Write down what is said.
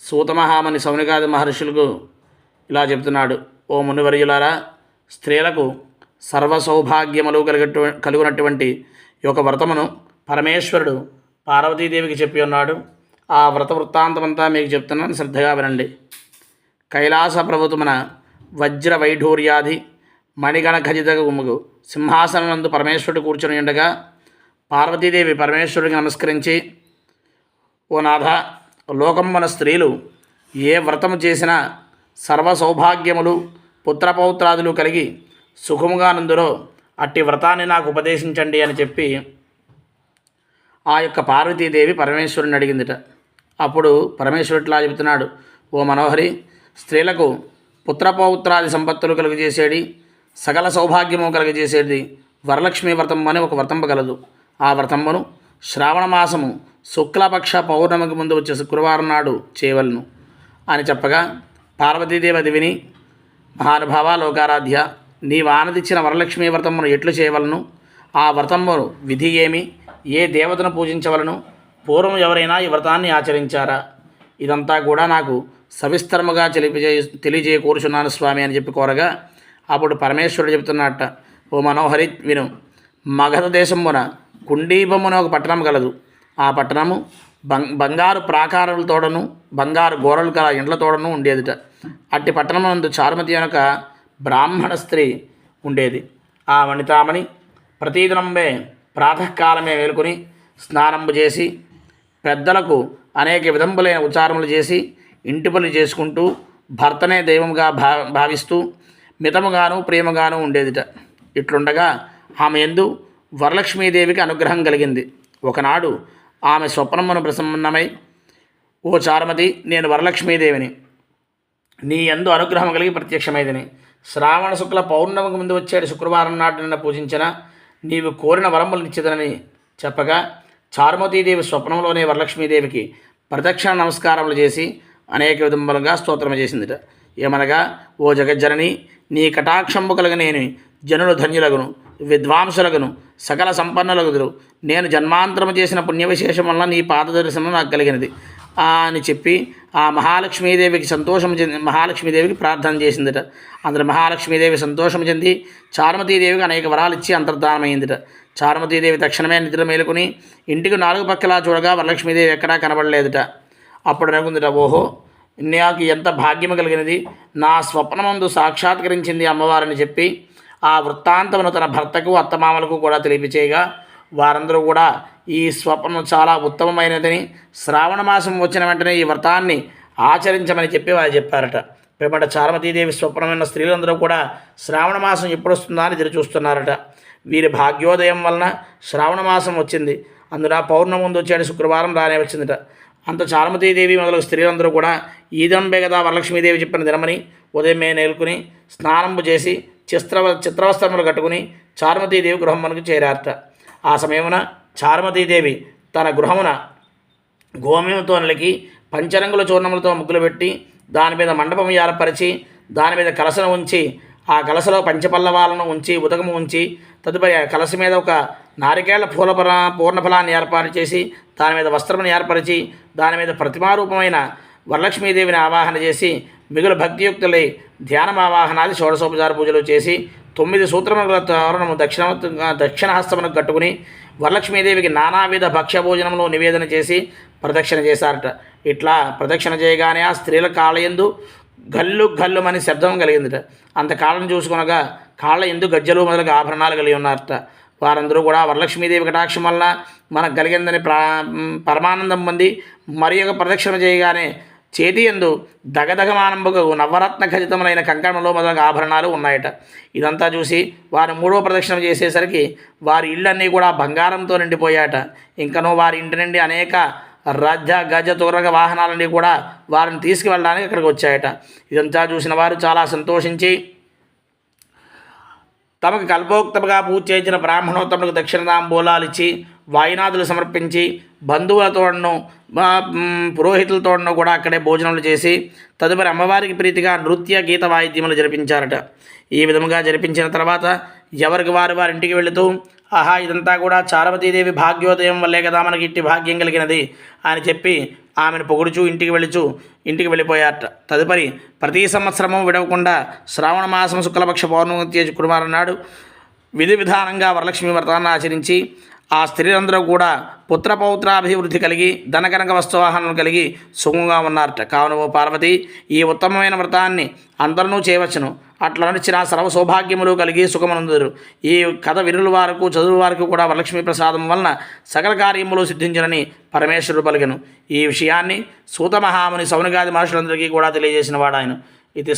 సూతమహామని సౌనికాది మహర్షులకు ఇలా చెప్తున్నాడు ఓ మునివర్యులారా స్త్రీలకు సర్వ సౌభాగ్యములు కలిగట్టు కలుగునటువంటి ఈ యొక్క వ్రతమును పరమేశ్వరుడు పార్వతీదేవికి చెప్పి ఉన్నాడు. ఆ వ్రత వృత్తాంతమంతా మీకు చెప్తున్నాను శ్రద్ధగా వినండి. కైలాస ప్రభుత్వమున వజ్ర వైఢూర్యాది మణిగణ ఖజిత గుముగు సింహాసనందు పరమేశ్వరుడు కూర్చొని ఉండగా పార్వతీదేవి పరమేశ్వరుడికి నమస్కరించి ఓ నాథ లోకమున స్త్రీలు ఏ వ్రతము చేసినా సర్వ సౌభాగ్యములు పుత్రపౌత్రాదులు కలిగి సుఖముగా నందులో అట్టి వ్రతాన్ని నాకు ఉపదేశించండి అని చెప్పి ఆ యొక్క పార్వతీదేవి పరమేశ్వరుని అడిగిందిట. అప్పుడు పరమేశ్వరుడు ఇట్లా చెబుతున్నాడు ఓ మనోహరి స్త్రీలకు పుత్రపౌత్రాది సంపత్తులు కలుగజేసేది సకల సౌభాగ్యము కలుగజేసేది వరలక్ష్మి వ్రతం అని ఒక వ్రతంబ కలదు ఆ వ్రతమ్మను శ్రావణ మాసము శుక్లపక్ష పౌర్ణమికి ముందు వచ్చే శుక్రవారం నాడు చేయవలను అని చెప్పగా పార్వతీదేవి విని మహానుభావ లోకారాధ్య నీ వానదిచ్చిన వరలక్ష్మి వ్రతమును ఎట్లు చేయవలను? ఆ వ్రతమును విధి ఏమి? ఏ దేవతను పూజించవలను? పూర్వం ఎవరైనా ఈ వ్రతాన్ని ఆచరించారా? ఇదంతా కూడా నాకు సవిస్తరముగా తెలియజే తెలియజేయకూరుచున్నాను స్వామి అని చెప్పి కోరగా అప్పుడు పరమేశ్వరుడు చెబుతున్నట్ట ఓ మనోహరి విను మగధ దేశమున కుండీపమున ఒక పట్టణం కలదు ఆ పట్టణము బం బంగారు ప్రాకారాలతోడను బంగారు గోరలు కల ఇండ్లతోడను ఉండేదిట. అట్టి పట్టణమందు చారుమతి అనక బ్రాహ్మణ స్త్రీ ఉండేది. ఆ వనితామణి ప్రతిదినంబే ప్రాతకాలమే వేలుకొని స్నానంబు చేసి పెద్దలకు అనేక విధంబులైన ఉచారములు చేసి ఇంటి పనులు చేసుకుంటూ భర్తనే దైవంగా భా భావిస్తూ మితముగాను ప్రేమగాను ఉండేదిట. ఇట్లుండగా ఆమె ఎందు వరలక్ష్మీదేవికి అనుగ్రహం కలిగింది. ఒకనాడు ఆమె స్వప్నమును ప్రసన్నమై ఓ చారుమతి నేను వరలక్ష్మీదేవిని. నీ ఎందు అనుగ్రహం కలిగి ప్రత్యక్షమైదని శ్రావణ శుక్ల పౌర్ణమికి ముందు వచ్చేది శుక్రవారం నాటి నిన్న పూజించిన నీవు కోరిన వరములు నిశ్చితనని చెప్పగా చారుమతీదేవి స్వప్నంలోనే వరలక్ష్మీదేవికి ప్రదక్షిణ నమస్కారములు చేసి అనేక విధములుగా స్తోత్రం చేసిందిట. ఏమనగా ఓ జగజ్జనని నీ కటాక్షంబు కలిగినేని జనులు ధన్యులగును. విద్వాంసులగును సకల సంపన్నులకు నేను జన్మాంతరము చేసిన పుణ్యవిశేషం వల్ల నీ పాదదర్శనం నాకు కలిగినది. అని చెప్పి ఆ మహాలక్ష్మీదేవికి సంతోషం చెంది మహాలక్ష్మీదేవికి ప్రార్థన చేసిందిట. అందులో మహాలక్ష్మీదేవి సంతోషం చెంది చారుమతీదేవికి అనేక వరాలు ఇచ్చి అంతర్ధానమైందిట. చారుమతీదేవి తక్షణమే నిద్ర మేలుకుని ఇంటికి నాలుగు పక్కలా చూడగా వరలక్ష్మీదేవి ఎక్కడా కనబడలేదుట. అప్పుడు అనుకుందిట ఓహో నాకు ఎంత భాగ్యము కలిగినది. నా స్వప్నమందు సాక్షాత్కరించింది అమ్మవారని చెప్పి ఆ వృత్తాంతమును తన భర్తకు అత్తమామలకు కూడా తెలియచేయగా వారందరూ కూడా ఈ స్వప్నం చాలా ఉత్తమమైనదని శ్రావణ మాసం వచ్చిన వెంటనే ఈ వ్రతాన్ని ఆచరించమని చెప్పి వారు చెప్పారట. పిమ్మట చారమతీదేవి స్వప్నమైన స్త్రీలందరూ కూడా శ్రావణ మాసం ఎప్పుడు వస్తుందా అని ఎదురు చూస్తున్నారట వీరి భాగ్యోదయం వలన శ్రావణ మాసం వచ్చింది. అందున పౌర్ణమి ముందు వచ్చాడు శుక్రవారం రానే వచ్చిందట అంత చారుమతీదేవి మొదలగు స్త్రీలందరూ కూడా ఈదంబే కదా వరలక్ష్మీదేవి చెప్పిన దినమని ఉదయమే నేలుకుని స్నానంపు చేసి చిత్ర చిత్రవస్త్రములు కట్టుకుని చారుమతీదేవి గృహమునకు చేరారట. ఆ సమయమున చారుమతీదేవి తన గృహమున గోమయంతో నలికి పంచరంగుల చూర్ణములతో ముగ్గులు పెట్టి దాని మీద మండపం ఏర్పరిచి దాని మీద కలసను ఉంచి ఆ కలసలో పంచపల్లవాలను ఉంచి ఉదకము ఉంచి తదుపరి ఆ కలస మీద ఒక నారికేళ్ళ పూలపర పూర్ణఫలాన్ని ఏర్పాటు చేసి దాని మీద వస్త్రమును ఏర్పరిచి దాని మీద ప్రతిమారూపమైన వరలక్ష్మీదేవిని ఆవాహన చేసి మిగులు భక్తియుక్తులై ధ్యానం ఆవాహనాది షోడశోపచార పూజలు చేసి తొమ్మిది సూత్రముల తోరణము దక్షిణ దక్షిణహస్తమును కట్టుకుని వరలక్ష్మీదేవికి నానావిధ భక్ష్య భోజనములు నివేదన చేసి ప్రదక్షిణ చేశారట. ఇట్లా ప్రదక్షిణ చేయగానే ఆ స్త్రీల కాళయందు గల్లు గల్లుమని శబ్దం కలిగిందిట. అంత కాళ్ళను చూసుకునగా కాళ్ళ ఎందు గజ్జలు మొదలగు ఆభరణాలు కలిగి ఉన్నారట. వారందరూ కూడా వరలక్ష్మీదేవి కటాక్షం వలన మనకు కలిగిందని ప్రా పరమానందం పొంది మరి ఒక ప్రదక్షిణ చేయగానే చేతి ఎందు దగదగమానంబకు నవరత్న ఖచ్చితములైన కంకణంలో మొదలగు ఆభరణాలు ఉన్నాయట. ఇదంతా చూసి వారు మూడో ప్రదక్షిణ చేసేసరికి వారి ఇళ్ళన్నీ కూడా బంగారంతో నిండిపోయాట ఇంకనూ వారి ఇంటి నుండి అనేక రజ గజ తూరగ వాహనాలన్నీ కూడా వారిని తీసుకువెళ్ళడానికి ఇక్కడికి వచ్చాయట. ఇదంతా చూసిన వారు చాలా సంతోషించి తమకు కల్పోక్తముగా పూజ చేయించిన బ్రాహ్మణోత్తములకు దక్షిణదాంబూలాలు ఇచ్చి వాయినాదులు సమర్పించి బంధువులతోనూ మా, పురోహితులతోనూ కూడా అక్కడే భోజనాలు చేసి తదుపరి అమ్మవారికి ప్రీతిగా నృత్య గీత వాయిద్యములు జరిపించారట. ఈ విధముగా జరిపించిన తర్వాత ఎవరికి వారు వారి ఇంటికి వెళుతూ ఆహా ఇదంతా కూడా చారవతీదేవి భాగ్యోదయం వల్లే కదా మనకి ఇట్టి భాగ్యం కలిగినది అని చెప్పి ఆమెను పొగుడుచూ ఇంటికి వెళ్ళుచూ ఇంటికి వెళ్ళిపోయారట. తదుపరి ప్రతి సంవత్సరము విడవకుండా శ్రావణ మాసం శుక్లపక్ష పౌర్ణమి తేజు కుమారన్నాడు విధి విధానంగా వరలక్ష్మి వ్రతాన్ని ఆచరించి ఆ స్త్రీలందరూ కూడా పుత్రపౌత్రాభివృద్ధి కలిగి ధనకనక వస్తువాహనం కలిగి సుఖంగా ఉన్నారట. కావున ఓ పార్వతి ఈ ఉత్తమమైన వ్రతాన్ని అందరూ చేయవచ్చును. అట్లా నడిచిన సర్వ సౌభాగ్యములు కలిగి సుఖమనందురు ఈ కథ వినుల వారికి చదువు వారికి కూడా వరలక్ష్మి ప్రసాదం వలన సకల కార్యములు సిద్ధించనని పరమేశ్వరుడు పలికను. ఈ విషయాన్ని సూత మహాముని సౌనగాది మహర్షులందరికీ కూడా తెలియజేసిన వాడు ఆయన ఇది